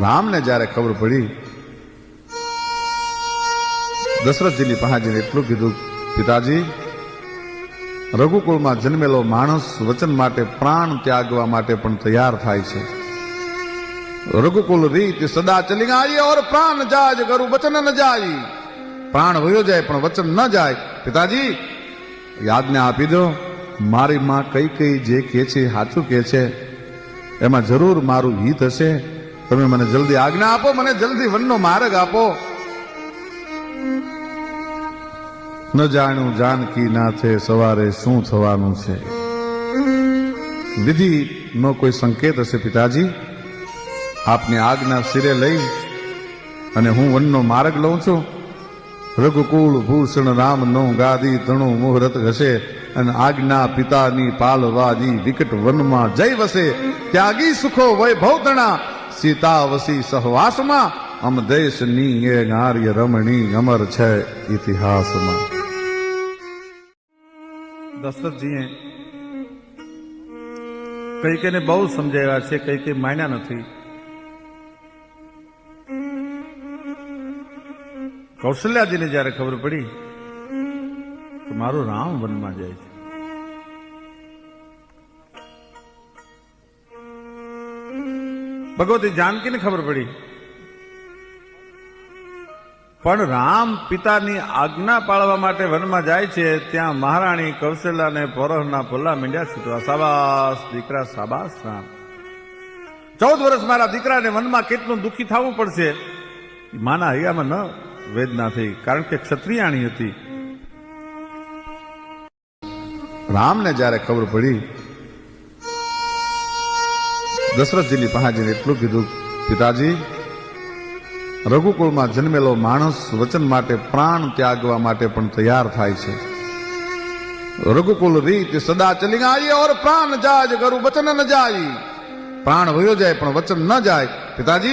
રામને જ્યારે ખબર પડી, દશરથજીની પહાજીને એટલું કીધું, પિતાજી, રઘુકુળમાં જન્મેલો માણસ વચન માટે પ્રાણ ત્યાગવા માટે પણ તૈયાર થાય છે. રઘુકુલ રીત સદા ચલી આવીએ ઓર પ્રાણ જાજ કરું, વચન ન જાય. પ્રાણ વયો જાય, પણ વચન ન જાય. પિતાજી, યાદને આપી દો, મારી માં કઈ કઈ જે કે છે, સાચું કે છે, એમાં જરૂર મારું હિત હશે. તમે મને જલ્દી આજ્ઞા આપો, મને જલ્દી વનનો માર્ગ આપો. ન જાણ્યું જાનકી નાથે સવારે શું થવાનું છે. વિધિ નો કોઈ સંકેત હશે પિતાજી? આપની આજ્ઞા શિરે લઈ અને હું વનનો માર્ગ લઉં છું. રઘુકુળ, ભૂષણ, રામ નો ગાદી તણું મુહૂર્ત ઘસે અને આજ્ઞા પિતાની પાલવાજી વિકટ વનમાં જય વસે. ત્યાગી સુખો વૈભવ તણા સીતા વસી સહવાસમાં અમ દેશની એ નાર્ય રમણી અમર છે ઇતિહાસમાં. દશરથજીએ કઈ કઈને બહુ સમજાવ્યા છે, કઈ કઈ માન્યા નથી. કૌશલ્યાજીને જ્યારે ખબર પડી કે મારું રામ વનમાં જાય છે. ભગવતી જાનકીને ખબર પડી. પણ રામ પિતાની આજ્ઞા પાળવા માટે વનમાં જાય છે, ત્યાં મહારાણી કૌશલ્યાને પોરહના પોલા મીંડ્યા છૂટવા. સાબાસ દીકરા સાબાસ રામ. ચૌદ વર્ષ મારા દીકરાને વનમાં કેટલું દુઃખી થવું પડશે? માના હૈયામાં ન વેદના થઈ, કારણ કે ક્ષત્રિયાણી હતી. રામને જ્યારે ખબર પડી દશરથજીની પહાજીને એટલું કીધું, પિતાજી, રઘુકુળમાં જન્મેલો માણસ વચન માટે પ્રાણ ત્યાગવા માટે પણ તૈયાર થાય છે. રઘુકુલ રીત સદા ચલી આવીએ ઓર પ્રાણ જાજ ગરુ વચન ન જાય. પ્રાણ વયો જાય, પણ વચન ન જાય. પિતાજી